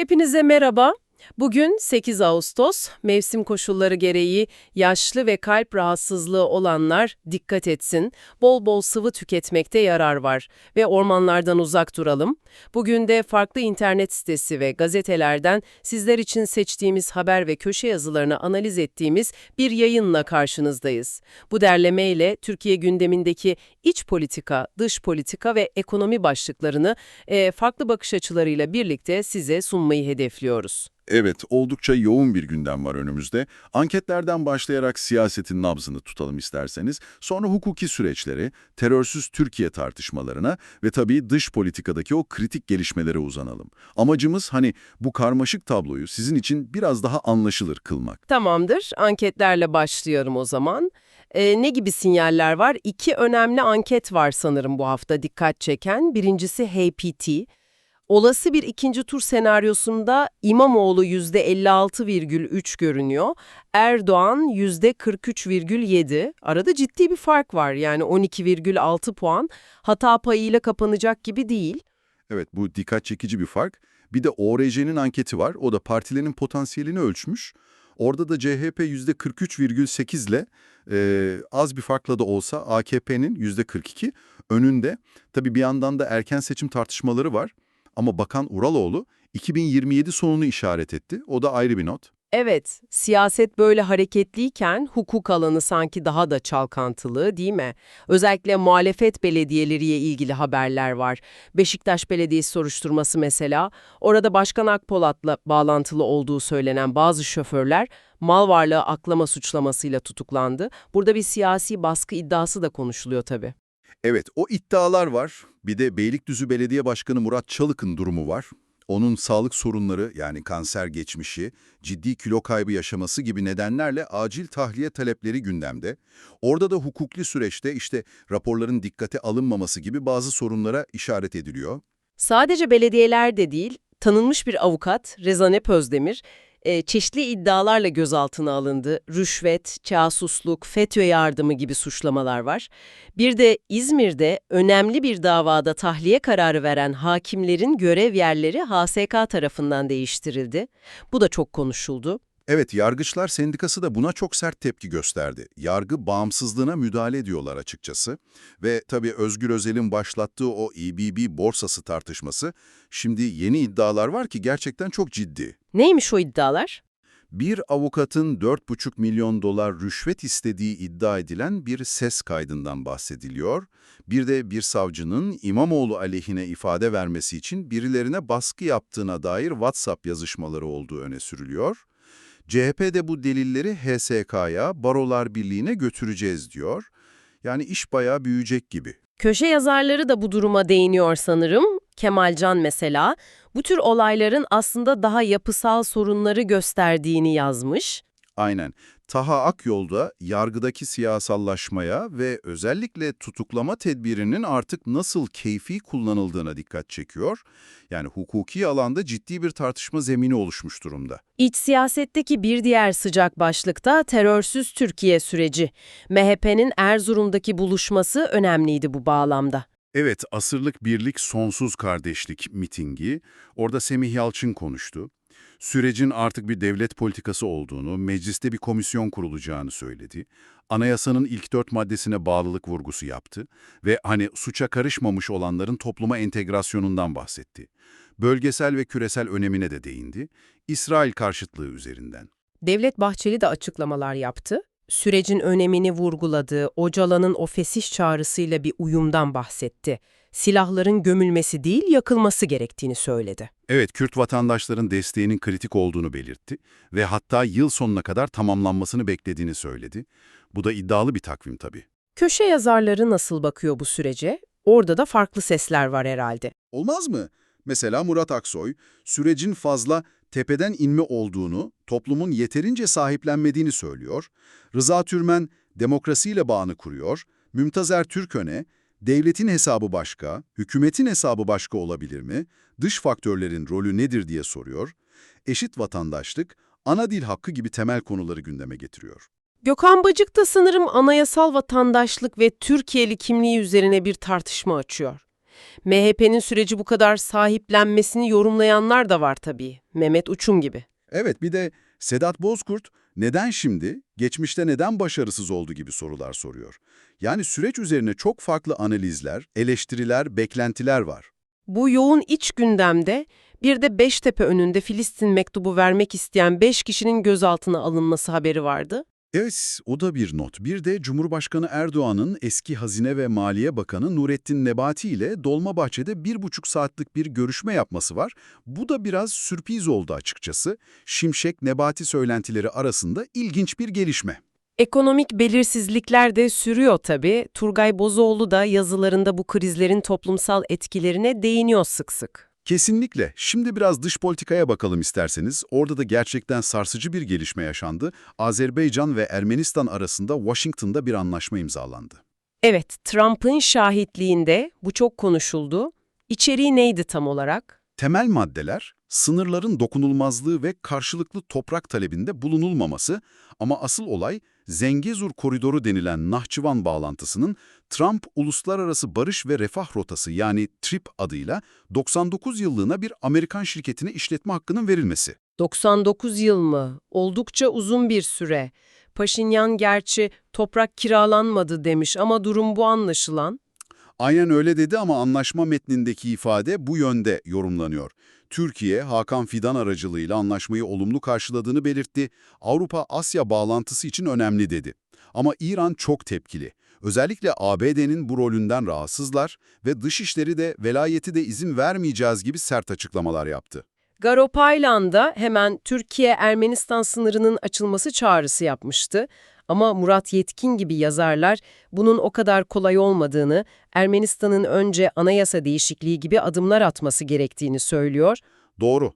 Hepinize merhaba. Bugün 8 Ağustos, mevsim koşulları gereği yaşlı ve kalp rahatsızlığı olanlar dikkat etsin, bol bol sıvı tüketmekte yarar var ve ormanlardan uzak duralım. Bugün de farklı internet sitesi ve gazetelerden sizler için seçtiğimiz haber ve köşe yazılarını analiz ettiğimiz bir yayınla karşınızdayız. Bu derlemeyle Türkiye gündemindeki iç politika, dış politika ve ekonomi başlıklarını e, farklı bakış açılarıyla birlikte size sunmayı hedefliyoruz. Evet, oldukça yoğun bir gündem var önümüzde. Anketlerden başlayarak siyasetin nabzını tutalım isterseniz, sonra hukuki süreçleri, terörsüz Türkiye tartışmalarına ve tabii dış politikadaki o kritik gelişmelere uzanalım. Amacımız hani bu karmaşık tabloyu sizin için biraz daha anlaşılır kılmak. Tamamdır, anketlerle başlıyorum o zaman. Ee, ne gibi sinyaller var? İki önemli anket var sanırım bu hafta dikkat çeken. Birincisi HeyPT. Olası bir ikinci tur senaryosunda İmamoğlu %56,3 görünüyor, Erdoğan %43,7. Arada ciddi bir fark var yani 12,6 puan. Hata payıyla kapanacak gibi değil. Evet, bu dikkat çekici bir fark. Bir de ORC'nin anketi var, o da partilerin potansiyelini ölçmüş. Orada da CHP %43,8 ile e, az bir farkla da olsa AKP'nin %42 önünde. Tabii bir yandan da erken seçim tartışmaları var. Ama Bakan Uraloğlu 2027 sonunu işaret etti. O da ayrı bir not. Evet, siyaset böyle hareketliyken hukuk alanı sanki daha da çalkantılı değil mi? Özellikle muhalefet belediyeleriyle ilgili haberler var. Beşiktaş Belediyesi soruşturması mesela, orada Başkan Akpolat'la bağlantılı olduğu söylenen bazı şoförler mal varlığı aklama suçlamasıyla tutuklandı. Burada bir siyasi baskı iddiası da konuşuluyor tabii. Evet, o iddialar var. Bir de Beylikdüzü Belediye Başkanı Murat Çalık'ın durumu var. Onun sağlık sorunları yani kanser geçmişi, ciddi kilo kaybı yaşaması gibi nedenlerle acil tahliye talepleri gündemde. Orada da hukukli süreçte işte raporların dikkate alınmaması gibi bazı sorunlara işaret ediliyor. Sadece belediyeler de değil, tanınmış bir avukat Rezanep Özdemir, e, çeşitli iddialarla gözaltına alındı. Rüşvet, casusluk, FETÖ yardımı gibi suçlamalar var. Bir de İzmir'de önemli bir davada tahliye kararı veren hakimlerin görev yerleri HSK tarafından değiştirildi. Bu da çok konuşuldu. Evet, Yargıçlar Sendikası da buna çok sert tepki gösterdi. Yargı bağımsızlığına müdahale ediyorlar açıkçası. Ve tabii Özgür Özel'in başlattığı o İBB borsası tartışması, şimdi yeni iddialar var ki gerçekten çok ciddi. Neymiş o iddialar? Bir avukatın 4,5 milyon dolar rüşvet istediği iddia edilen bir ses kaydından bahsediliyor. Bir de bir savcının İmamoğlu aleyhine ifade vermesi için birilerine baskı yaptığına dair WhatsApp yazışmaları olduğu öne sürülüyor. CHP de bu delilleri HSK'ya, Barolar Birliği'ne götüreceğiz diyor. Yani iş bayağı büyüyecek gibi. Köşe yazarları da bu duruma değiniyor sanırım. Kemalcan mesela bu tür olayların aslında daha yapısal sorunları gösterdiğini yazmış. Aynen. Taha Akyol'da yargıdaki siyasallaşmaya ve özellikle tutuklama tedbirinin artık nasıl keyfi kullanıldığına dikkat çekiyor. Yani hukuki alanda ciddi bir tartışma zemini oluşmuş durumda. İç siyasetteki bir diğer sıcak başlıkta terörsüz Türkiye süreci. MHP'nin Erzurum'daki buluşması önemliydi bu bağlamda. Evet, asırlık birlik sonsuz kardeşlik mitingi. Orada Semih Yalçın konuştu sürecin artık bir devlet politikası olduğunu, mecliste bir komisyon kurulacağını söyledi. Anayasanın ilk dört maddesine bağlılık vurgusu yaptı ve hani suça karışmamış olanların topluma entegrasyonundan bahsetti. Bölgesel ve küresel önemine de değindi. İsrail karşıtlığı üzerinden. Devlet Bahçeli de açıklamalar yaptı. Sürecin önemini vurguladı, Ocalan'ın o fesiş çağrısıyla bir uyumdan bahsetti silahların gömülmesi değil yakılması gerektiğini söyledi. Evet, Kürt vatandaşların desteğinin kritik olduğunu belirtti ve hatta yıl sonuna kadar tamamlanmasını beklediğini söyledi. Bu da iddialı bir takvim tabii. Köşe yazarları nasıl bakıyor bu sürece? Orada da farklı sesler var herhalde. Olmaz mı? Mesela Murat Aksoy, sürecin fazla tepeden inme olduğunu, toplumun yeterince sahiplenmediğini söylüyor. Rıza Türmen, demokrasiyle bağını kuruyor. Mümtazer Türköne, Devletin hesabı başka, hükümetin hesabı başka olabilir mi? Dış faktörlerin rolü nedir diye soruyor. Eşit vatandaşlık, ana dil hakkı gibi temel konuları gündeme getiriyor. Gökhan Bacık da sanırım anayasal vatandaşlık ve Türkiye'li kimliği üzerine bir tartışma açıyor. MHP'nin süreci bu kadar sahiplenmesini yorumlayanlar da var tabii. Mehmet Uçum gibi. Evet bir de Sedat Bozkurt neden şimdi, geçmişte neden başarısız oldu gibi sorular soruyor. Yani süreç üzerine çok farklı analizler, eleştiriler, beklentiler var. Bu yoğun iç gündemde bir de Beştepe önünde Filistin mektubu vermek isteyen 5 kişinin gözaltına alınması haberi vardı. Evet, o da bir not. Bir de Cumhurbaşkanı Erdoğan'ın eski Hazine ve Maliye Bakanı Nurettin Nebati ile Dolmabahçe'de bir buçuk saatlik bir görüşme yapması var. Bu da biraz sürpriz oldu açıkçası. Şimşek-Nebati söylentileri arasında ilginç bir gelişme. Ekonomik belirsizlikler de sürüyor tabii. Turgay Bozoğlu da yazılarında bu krizlerin toplumsal etkilerine değiniyor sık sık. Kesinlikle. Şimdi biraz dış politikaya bakalım isterseniz. Orada da gerçekten sarsıcı bir gelişme yaşandı. Azerbaycan ve Ermenistan arasında Washington'da bir anlaşma imzalandı. Evet, Trump'ın şahitliğinde bu çok konuşuldu. İçeriği neydi tam olarak? Temel maddeler, sınırların dokunulmazlığı ve karşılıklı toprak talebinde bulunulmaması ama asıl olay Zengezur Koridoru denilen Nahçıvan bağlantısının Trump Uluslararası Barış ve Refah Rotası yani TRIP adıyla 99 yıllığına bir Amerikan şirketine işletme hakkının verilmesi. 99 yıl mı? Oldukça uzun bir süre. Paşinyan gerçi toprak kiralanmadı demiş ama durum bu anlaşılan. Aynen öyle dedi ama anlaşma metnindeki ifade bu yönde yorumlanıyor. Türkiye, Hakan Fidan aracılığıyla anlaşmayı olumlu karşıladığını belirtti. Avrupa-Asya bağlantısı için önemli dedi. Ama İran çok tepkili. Özellikle ABD'nin bu rolünden rahatsızlar ve dışişleri de velayeti de izin vermeyeceğiz gibi sert açıklamalar yaptı. Garopaylan da hemen Türkiye-Ermenistan sınırının açılması çağrısı yapmıştı. Ama Murat Yetkin gibi yazarlar bunun o kadar kolay olmadığını, Ermenistan'ın önce anayasa değişikliği gibi adımlar atması gerektiğini söylüyor. Doğru.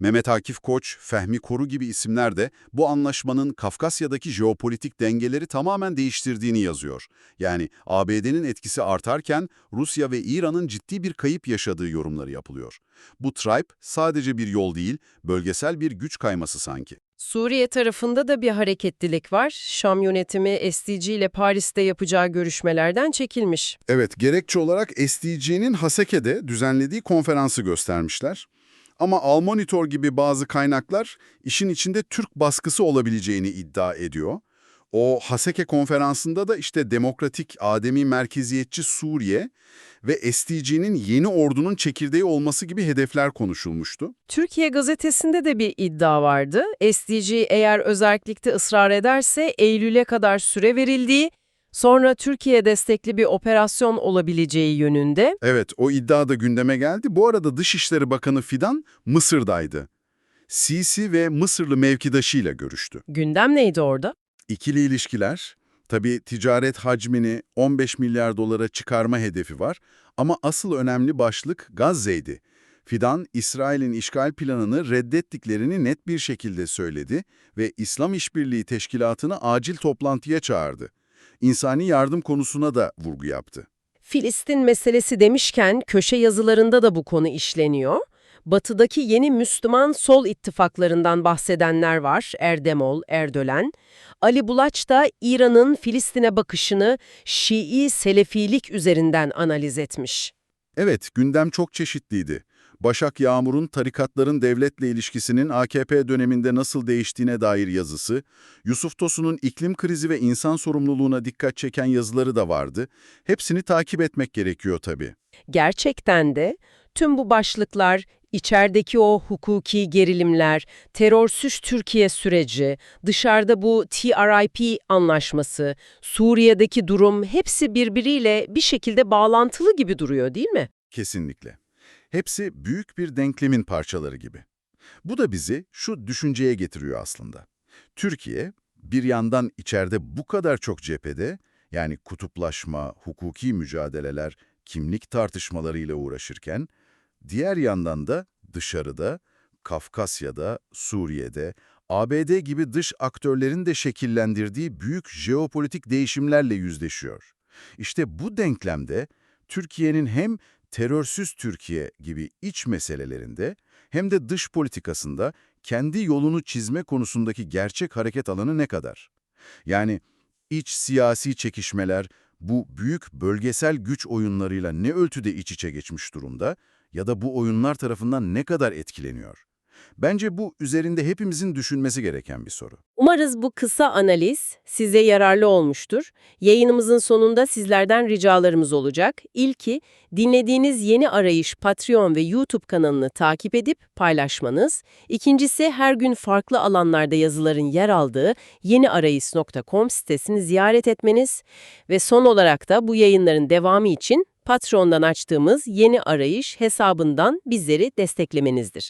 Mehmet Akif Koç, Fehmi Koru gibi isimler de bu anlaşmanın Kafkasya'daki jeopolitik dengeleri tamamen değiştirdiğini yazıyor. Yani ABD'nin etkisi artarken Rusya ve İran'ın ciddi bir kayıp yaşadığı yorumları yapılıyor. Bu TRIPE sadece bir yol değil, bölgesel bir güç kayması sanki. Suriye tarafında da bir hareketlilik var. Şam yönetimi SDG ile Paris'te yapacağı görüşmelerden çekilmiş. Evet, gerekçe olarak SDG'nin Haseke'de düzenlediği konferansı göstermişler. Ama Almonitor gibi bazı kaynaklar işin içinde Türk baskısı olabileceğini iddia ediyor. O Haseke konferansında da işte demokratik, ademi merkeziyetçi Suriye ve SDG'nin yeni ordunun çekirdeği olması gibi hedefler konuşulmuştu. Türkiye gazetesinde de bir iddia vardı. SDG eğer özellikle ısrar ederse Eylül'e kadar süre verildiği, sonra Türkiye destekli bir operasyon olabileceği yönünde. Evet, o iddia da gündeme geldi. Bu arada Dışişleri Bakanı Fidan Mısır'daydı. Sisi ve Mısırlı mevkidaşıyla görüştü. Gündem neydi orada? İkili ilişkiler, tabii ticaret hacmini 15 milyar dolara çıkarma hedefi var ama asıl önemli başlık Gazze'ydi. Fidan, İsrail'in işgal planını reddettiklerini net bir şekilde söyledi ve İslam İşbirliği Teşkilatı'nı acil toplantıya çağırdı. İnsani yardım konusuna da vurgu yaptı. Filistin meselesi demişken köşe yazılarında da bu konu işleniyor. Batıdaki yeni Müslüman sol ittifaklarından bahsedenler var. Erdemol, Erdölen. Ali Bulaç da İran'ın Filistin'e bakışını Şii Selefilik üzerinden analiz etmiş. Evet, gündem çok çeşitliydi. Başak Yağmur'un tarikatların devletle ilişkisinin AKP döneminde nasıl değiştiğine dair yazısı, Yusuf Tosun'un iklim krizi ve insan sorumluluğuna dikkat çeken yazıları da vardı. Hepsini takip etmek gerekiyor tabii. Gerçekten de tüm bu başlıklar içerideki o hukuki gerilimler, terörsüz Türkiye süreci, dışarıda bu TRIP anlaşması, Suriye'deki durum hepsi birbiriyle bir şekilde bağlantılı gibi duruyor değil mi? Kesinlikle. Hepsi büyük bir denklemin parçaları gibi. Bu da bizi şu düşünceye getiriyor aslında. Türkiye bir yandan içeride bu kadar çok cephede, yani kutuplaşma, hukuki mücadeleler, kimlik tartışmalarıyla uğraşırken, diğer yandan da dışarıda, Kafkasya'da, Suriye'de, ABD gibi dış aktörlerin de şekillendirdiği büyük jeopolitik değişimlerle yüzleşiyor. İşte bu denklemde Türkiye'nin hem terörsüz Türkiye gibi iç meselelerinde hem de dış politikasında kendi yolunu çizme konusundaki gerçek hareket alanı ne kadar? Yani iç siyasi çekişmeler, bu büyük bölgesel güç oyunlarıyla ne ölçüde iç içe geçmiş durumda ya da bu oyunlar tarafından ne kadar etkileniyor? Bence bu üzerinde hepimizin düşünmesi gereken bir soru. Umarız bu kısa analiz size yararlı olmuştur. Yayınımızın sonunda sizlerden ricalarımız olacak. İlki, dinlediğiniz yeni arayış Patreon ve YouTube kanalını takip edip paylaşmanız. İkincisi, her gün farklı alanlarda yazıların yer aldığı yeniarayış.com sitesini ziyaret etmeniz. Ve son olarak da bu yayınların devamı için Patreon'dan açtığımız Yeni Arayış hesabından bizleri desteklemenizdir.